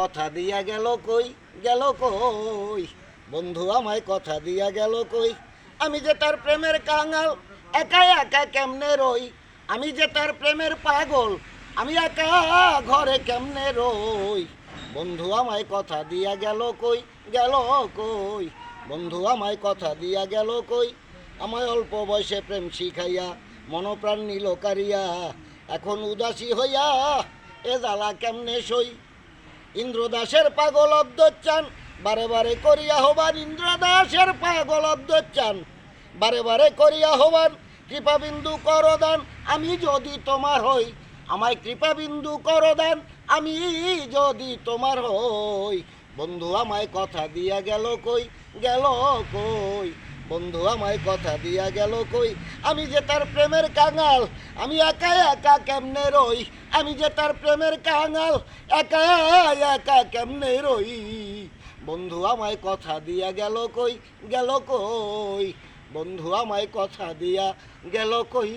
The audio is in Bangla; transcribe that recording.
কথা দিয়া গেল কই? গেল কই? বন্ধু আমায় কথা দিয়া গেল কই? আমি যে তার প্রেমের কাঙাল একা একা কেমনে রই? আমি যে তার প্রেমের পাগল, আমি একা ঘরে কেমনে রই? বন্ধু আমায় কথা দিয়া গেল কই? গেল কই? বন্ধু আমায় কথা দিয়া গেল কই? আমায় অল্প বয়সে প্রেম শিখাইয়া, মনপ্রাণ নিল কারিয়া, এখন উদাসী হইয়া এ জ্বালা কেমনে সই? ইন্দ্রদাসের পাগল অব্দচান বারে বারে করিয়া হবান ইন্দ্রদাসের পাগল অব্দচান বারে বারে করিয়া হবান কৃপাবিন্দু করদান, আমি যদি তোমার হই। আমায় কৃপাবিন্দু করদান, আমি যদি তোমার হই। বন্ধু, আমায় কথা দিয়া গেল কই? গেল কই? বন্ধু, আমায় কথা দিয়া গেল কই? আমি যে তার প্রেমের কাঙাল, আমি একা একা কেমনে রই? আমি যে তার প্রেমের কাঙাল, একা একা কেমনে রই? বন্ধু, আমায় কথা দিয়া গেল কই? গেল কই? বন্ধু, আমায় কথা দিয়া গেল কই?